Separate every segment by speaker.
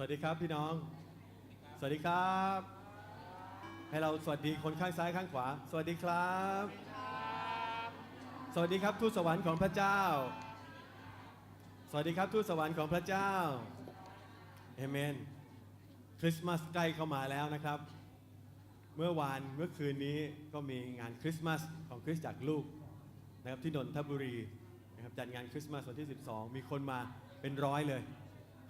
Speaker 1: สวัสดีครับพี่น้อง สวัสดีครับ ให้เราสวัสดีคนข้างซ้ายข้างขวา สวัสดีครับ สวัสดีครับทูตสวรรค์ของพระเจ้า สวัสดีครับทูตสวรรค์ของพระเจ้าเอเมน คริสต์มาสใกล้เข้ามาแล้วนะครับ เมื่อวานเมื่อคืนนี้ก็มีงานคริสต์มาสของคริสตจักรลูกนะครับที่นนทบุรีนะครับจัดงานคริสต์มาสวันที่ 12 มีคนมาเป็นร้อยเลย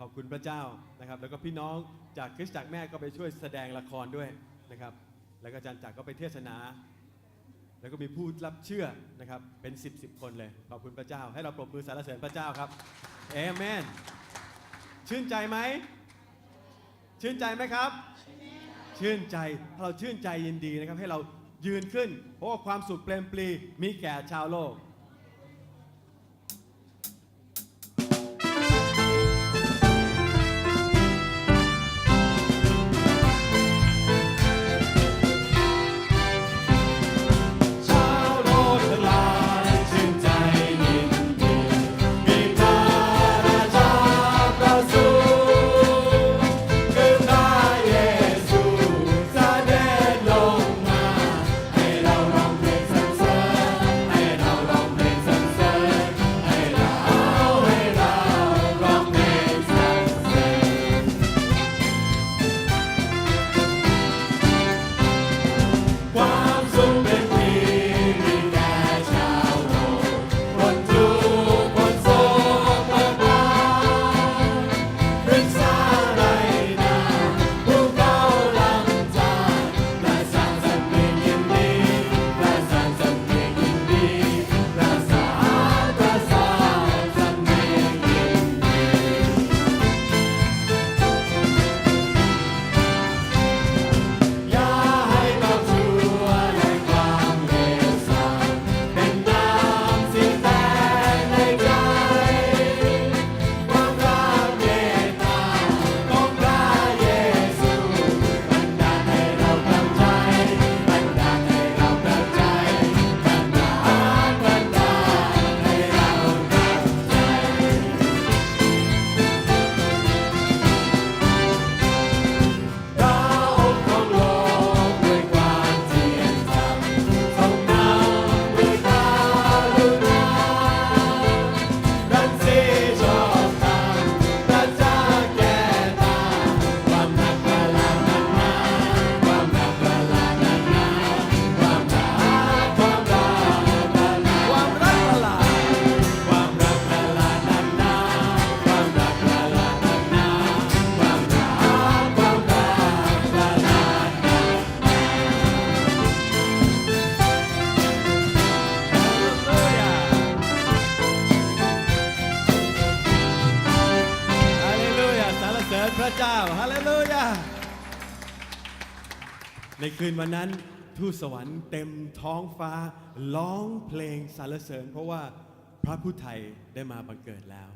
Speaker 1: ขอบคุณพระเจ้านะครับ แล้วก็พี่น้องจากคริสตจักรแม่ก็ไปช่วยแสดงละครด้วยนะครับ แล้วก็อาจารย์จักรก็ไปเทศนา แล้วก็มีผู้รับเชื่อนะครับเป็น 10บสคนเลย ขอบคุณพระเจ้า ให้เราปรบมือสรรเสริญพระเจ้าครับเอเมนชื่นใจไหมชื่นใจไหมครับ ชื่นใจถ้าเราชื่นใจยินดีนะครับให้เรายืนขึ้น เพราะว่าความสุขเปลมปลีมีแก่ชาวโลก รเสริญพระเจ้าฮาเลลูยา ในคืนวันนั้นทูตสวรรค์เต็มท้องฟ้าร้องเพลงสรรเสริญ เพราะว่าพระผู้ไทยได้มาบังเกิดแล้ว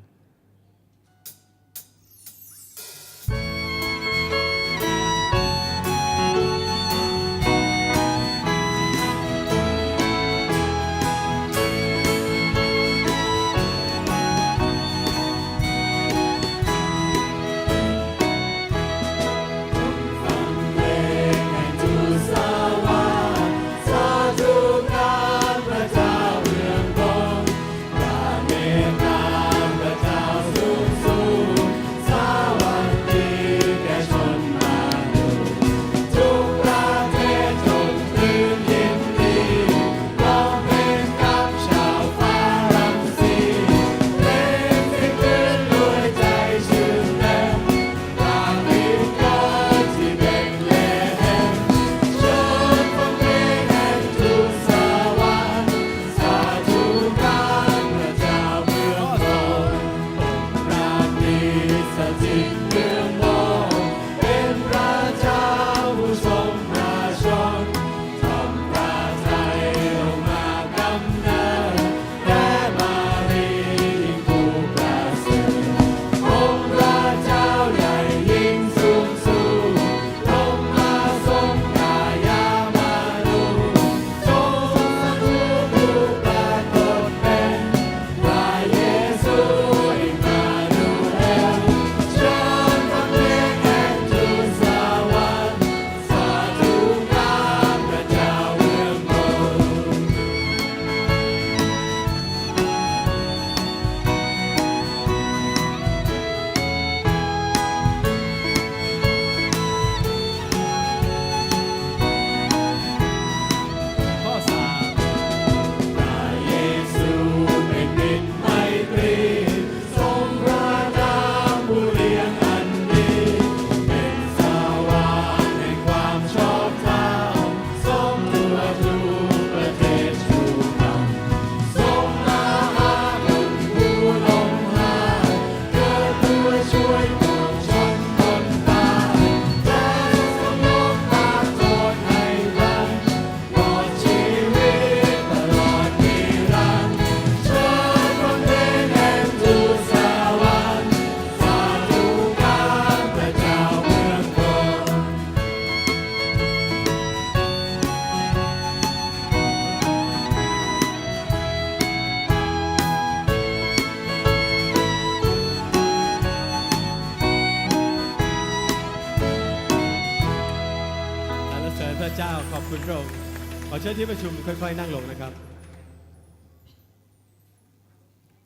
Speaker 1: ที่ประชุมค่อยๆ นั่งลงนะครับ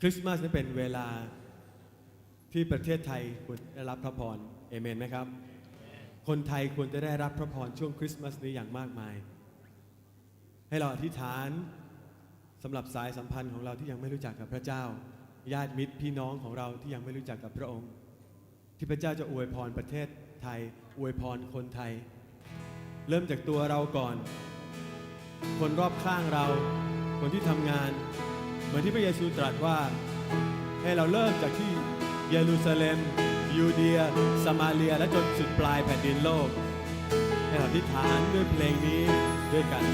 Speaker 1: คริสต์มาสนี่เป็นเวลาที่ประเทศไทยควรได้รับพระพรเอเมนไหมครับ คนไทยควรจะได้รับพระพรช่วงคริสต์มาสนี้อย่างมากมาย ให้เราอธิษฐานสำหรับสายสัมพันธ์ของเราที่ยังไม่รู้จักกับพระเจ้า ญาติมิตรพี่น้องของเราที่ยังไม่รู้จักกับพระองค์ ที่พระเจ้าจะอวยพรประเทศไทย อวยพรคนไทย เริ่มจากตัวเราก่อน คนรอบข้างเรา คนที่ทำงาน เหมือนที่พระเยซูตรัสว่า ให้เราเริ่มจากที่เยรูซาเล็ม ยูเดียสมาเลีย และจนสุดปลายแผ่นดินโลก ให้เราทิษฐานด้วยเพลงนี้ด้วยกัน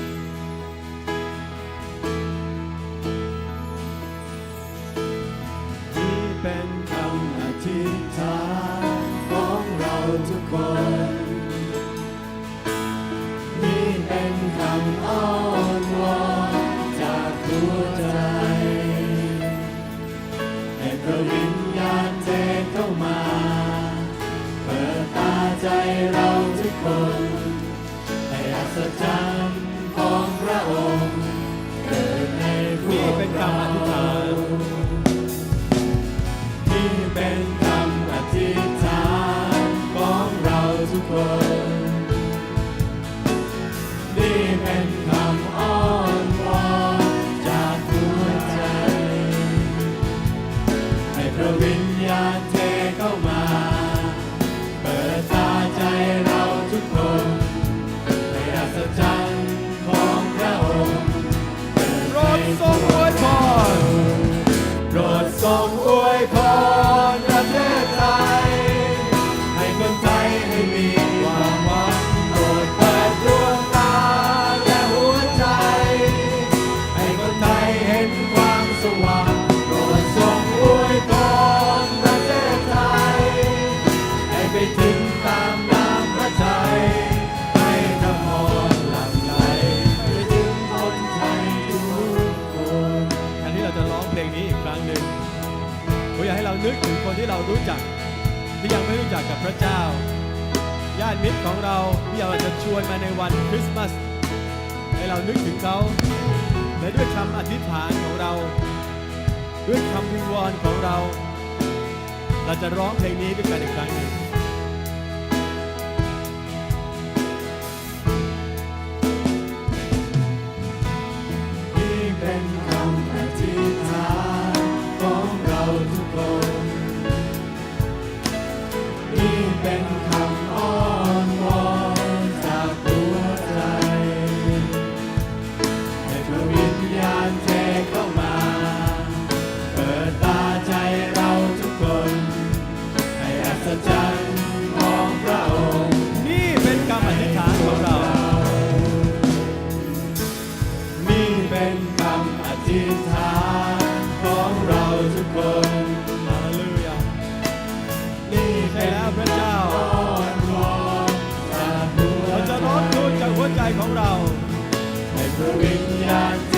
Speaker 1: รู้จักที่ยังไม่รู้จักกับพระเจ้า ญาติมิตรของเราที่เราจะชวนมาในวันคริสต์มาสให้เรานึกถึงเขาและด้วยคำอธิษฐานของเรา ด้วยคำวิงวอนของเรา เราจะร้องเพลงนี้ด้วยกันอีกครั้งหนึ่ง วิญญาณ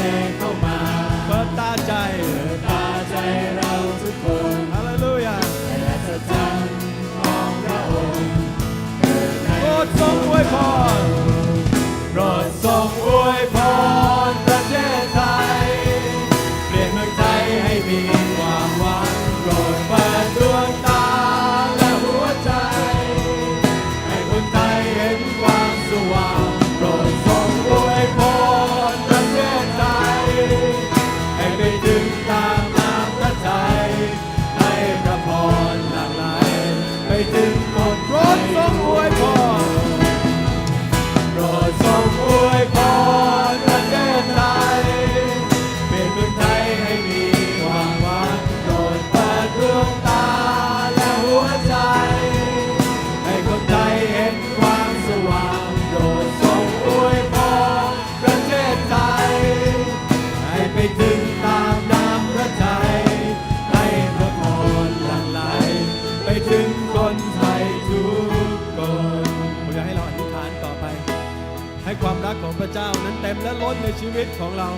Speaker 1: มและล้นในชีวิตของเรา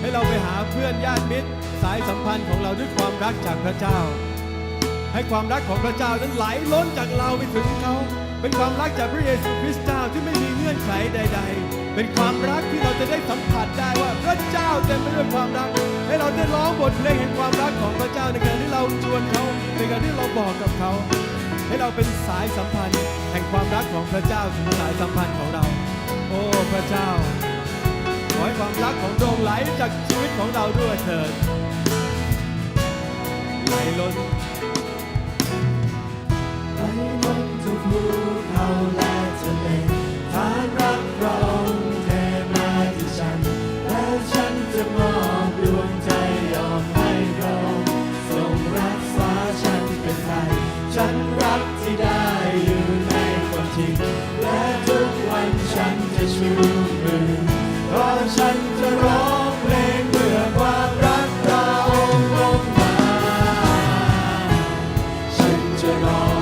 Speaker 1: ให้เราไปหาเพื่อนญาติมิตรสายสัมพันธ์ของเราด้วยความรักจากพระเจ้า ให้ความรักของพระเจ้านั้นไหลล้นจากเราไปถึงเขา เป็นความรักจากพระเยซูคริสต์เจ้าที่ไม่มีเงื่อนไขใด ๆ
Speaker 2: เป็นความรักที่เราจะได้สัมผัสได้ว่าพระเจ้าเต็มไปด้วยความรัก ให้เราได้ร้องบทเพลงแห่งความรักของพระเจ้าในการที่เราชวนเขาในการที่เราบอกกับเขา ให้เราเป็นสายสัมพันธ์แห่งความรักของพระเจ้าถึงสายสัมพันธ์ของเรา โอ้พระเจ้า ขอให้ความรักของพระองไหลจากชีวิตของเราด้วยเถิดไหลล้น
Speaker 1: ไหลล้นทุกภูเขาและทะเลฐา
Speaker 2: น
Speaker 1: ฉัน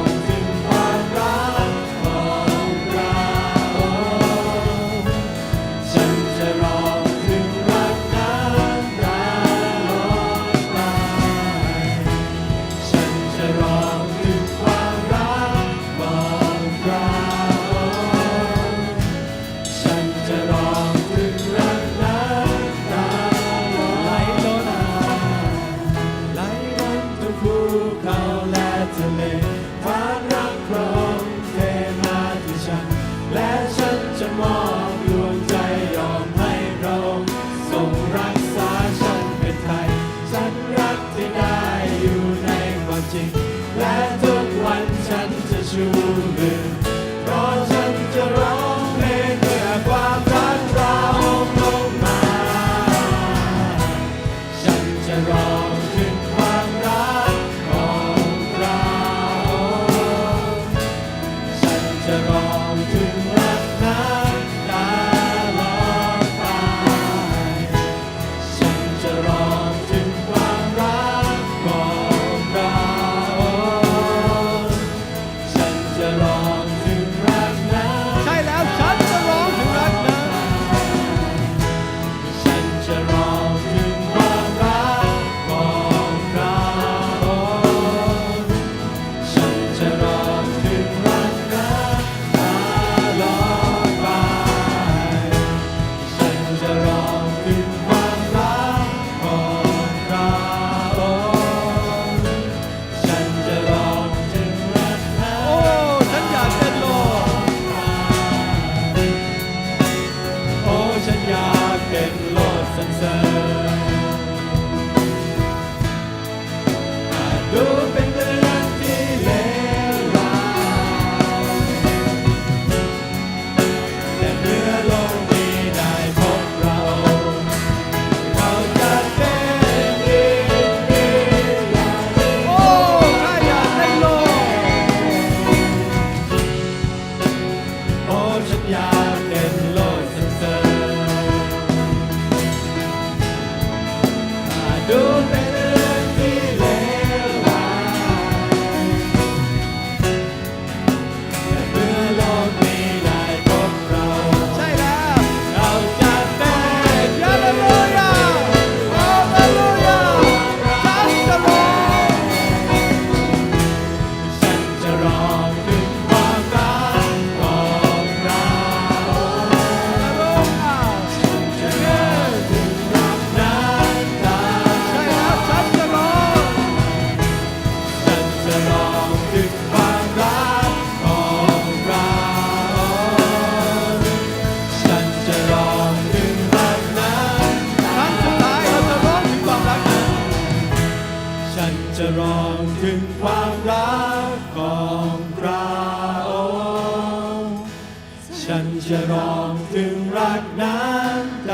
Speaker 1: จะร้องถึงรักนั้นต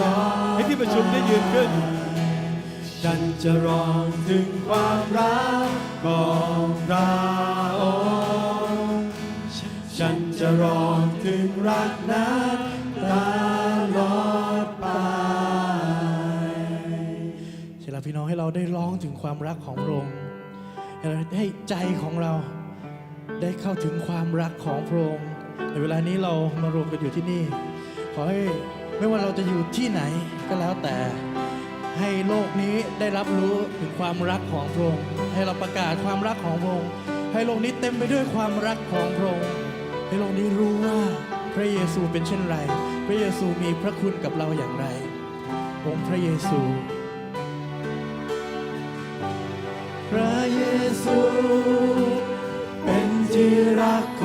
Speaker 1: ลอด
Speaker 2: ให้ที่ประชุมได้ยืนขึ้น
Speaker 1: ฉันจะร้องถึงความรักของเราฉันจะร้องถึงรักนั้นตลอดไป
Speaker 3: ใช่แล้วพี่น้องให้เราได้ร้องถึงความรักของพระองค์ให้เราให้ใจของเราได้เข้าถึงความรักของพระองค์ใน เวลานี้เรามารวมกันอยู่ที่นี่ ขอให้ไม่ว่าเราจะอยู่ที่ไหนก็แล้วแต่ให้โลกนี้ได้รับรู้ถึงความรักของพระองค์ให้เราประกาศความรักของพระองค์ให้โลกนี้เต็มไปด้วยความรักของพระองค์ให้โลกนี้รู้ว่าพระเยซูเป็นเช่นไร พระเยซูมีพระคุณกับเราอย่างไร องค์พระเยซู
Speaker 1: พระเยซู เป็นที่รัก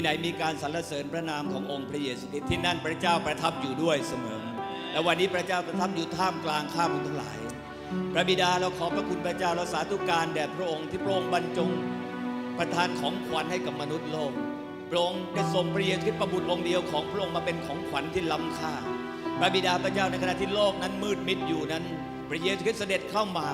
Speaker 1: ที่
Speaker 3: ไหนมีกา
Speaker 1: รสร
Speaker 3: ร
Speaker 1: เสริญพระนามของอ
Speaker 3: งค์
Speaker 1: พระ
Speaker 3: เย
Speaker 4: ซูคริสต์ที่นั่นพระเจ้าประทับอยู่ด้วยเสมอ และวันนี้พระเจ้าประทับอยู่ท่ามกลางข้าพทั้งหลาย พระบิดาเราขอบพระคุณพระเจ้าเราสาธุการแด่พระองค์ที่พระองค์บรรจงประทานของขวัญให้กับมนุษย์โลกพระองค์ได้ส่งพระเยซูคริสต์ประบุตรองค์เดียวของพระองค์มาเป็นของขวัญที่ล้ำค่า พระบิดาพระเจ้าในขณะที่โลกนั้นมืดมิดอยู่นั้น พระเยซูคริสต์เสด็จเข้ามา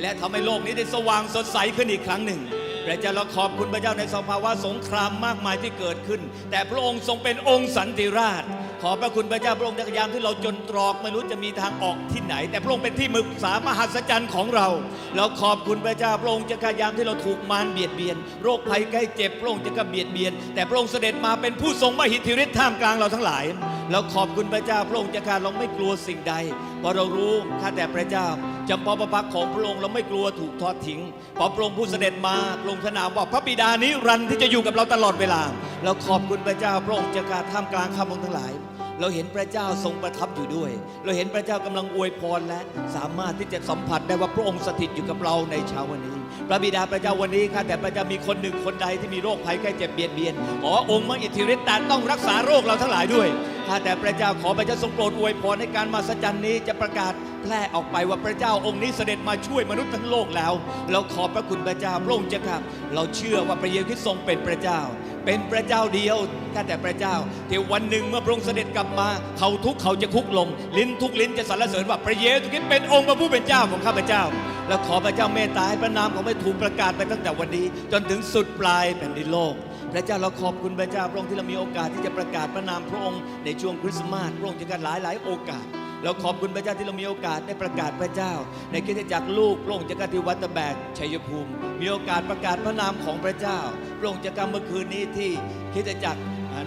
Speaker 4: และทำให้โลกนี้ได้สว่างสดใสขึ้นอีกครั้งหนึ่ง พระเจ้าเราขอบคุณพระเจ้าในสภาวะสงครามมากมายที่เกิดขึ้น แต่พระองค์ทรงเป็นองค์สันติราช ขอบพระคุณพระเจ้าพระองค์ในยามที่เราจนตรอกไม่รู้จะมีทางออกที่ไหน แต่พระองค์เป็นที่มึกษามหัศจรรย์ของเรา เราขอบคุณพระเจ้าพระองค์จะพยามที่เราถูกมารเบียดเบียน โรคภัยใกล้เจ็บพระองค์จะก็เบียดเบียน แต่พระองค์เสด็จมาเป็นผู้ทรงมหิทธิฤทธิ์ท่ามกลางเราทั้งหลาย เราขอบคุณพระเจ้าพระองค์จะการเราไม่กลัวสิ่งใดเพราะเรารู้ข้าแต่พระเจ้า จำพอพระพักของพระองค์เราไม่กลัวถูกทอดทิ้งพราะพระองค์ผู้เสด็จมาพระองค์พระนามว่าพระบิดานิรันดร์ที่จะอยู่กับเราตลอดเวลา เราขอบคุณพระเจ้าพระองค์จะการท่ามกลางข้าพงทั้งหลาย เราเห็นพระเจ้าทรงประทับอยู่ด้วย เราเห็นพระเจ้ากำลังอวยพรและสามารถที่จะสัมผัสได้ว่าพระองค์สถิตอยู่กับเราในเช้าวันนี้ พระบิดาพระเจ้าวันนี้ข้าแต่พระเจ้ามีคนหนึ่งคนใดที่มีโรคภัยไข้เจ็บเบียดเบียนขอองค์มังอิทธิฤทธิ์แต่ต้องรักษาโรคเราทั้งหลายด้วยข้าแต่พระเจ้าขอพระเจ้าทรงโปรดอวยพรในการมาสัจจันนี้จะประกาศ แพร่ออกไปว่าพระเจ้าองค์นี้เสด็จมาช่วยมนุษย์ทั้งโลกแล้ว เราขอบพระคุณพระเจ้าพระองค์เจ้าครับเราเชื่อว่าพระเยซูคริสต์ทรงเป็นพระเจ้า เป็นพระเจ้าเดียวข้าแต่พระเจ้าที่วันหนึ่งเมื่อพระองค์เสด็จกลับมา เขาทุกเขาจะคุกลง ลิ้นทุกลิ้นจะสรรเสริญว่าพระเยซูคริสต์เป็นองค์พระผู้เป็นเจ้าของข้าพเจ้า แล้วขอพระเจ้าเมตตาให้พระนามของพระถูกประกาศไปตั้งแต่วันนี้ จนถึงสุดปลายแผ่นดินโลกพระเจ้าเราขอบคุณพระเจ้าพระองค์ที่เรามีโอกาสที่จะประกาศพระนามพระองค์ในช่วงคริสต์มาสพระองค์จะกันหลายหลายโอกาส เราขอบคุณพระเจ้าที่เรามีโอกาสได้ประกาศพระเจ้า ในคริสตจักรลูกพระองค์จะกันที่วัตะแบกชัยภูมิ มีโอกาสประกาศพระนามของพระเจ้าพระองค์จะกันเมื่อคืนนี้ที่คริสตจักร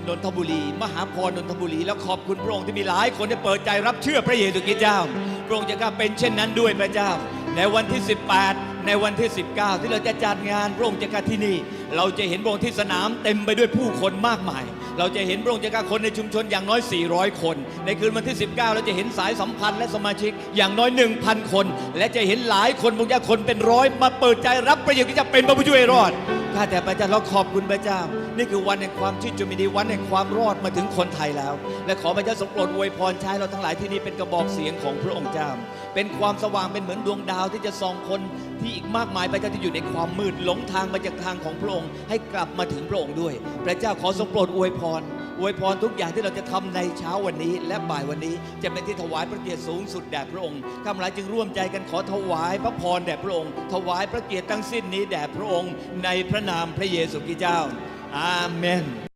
Speaker 4: นนทบุรี มหาพรนนทบุรี แล้วขอบคุณพระองค์ที่มีหลายคนได้เปิดใจรับเชื่อพระเยซูคริสต์เจ้า พระองค์จะกล้าเป็นเช่นนั้นด้วยพระเจ้า ในวันที่ 18 ในวันที่ 19 ที่เราจะจัดงานพระองค์จะกล้าที่นี่ เราจะเห็นพระองค์ที่สนามเต็มไปด้วยผู้คนมากมาย เราจะเห็นพระองค์จะกาคนในชุมชนอย่างน้อย 400 คน ในคืนวันที่ 19 เราจะเห็นสายสัมพันธ์และสมาชิกอย่างน้อย 1,000 คน และจะเห็นหลายคนบางอย่างคนเป็นร้อยมาเปิดใจรับประโยชน์ที่จะเป็นพระผู้ช่วยรอดข้าแต่พระเจ้าเราขอบคุณพระเจ้า นี่คือวันแห่งความชื่นชมยินดีวันแห่งความรอดมาถึงคนไทยแล้ว และขอพระเจ้าทรงโปรดอวยพรใช้เราทั้งหลายที่นี่เป็นกระบอกเสียงของพระองค์เจ้า เป็นความสว่างเป็นเหมือนดวงดาวที่จะส่องคนที่อีกมากมายพระเจ้าที่อยู่ในความมืดหลงทางมาจากทางของพระองค์ ให้กลับมาถึงพระองค์ด้วย พระเจ้าขอทรงโปรดอวยพรอวยพรทุกอย่างที่เราจะทำในเช้าวันนี้ และบ่ายวันนี้จะเป็นที่ถวายพระเกียรติสูงสุดแด่พระองค์ข้าพเจ้าจึงร่วมใจกันขอถวายพระพรแด่พระองค์ ถวายพระเกียรติทั้งสิ้นนี้แด่พระองค์ ในพระนามพระเยซูคริสต์เจ้า อาเมน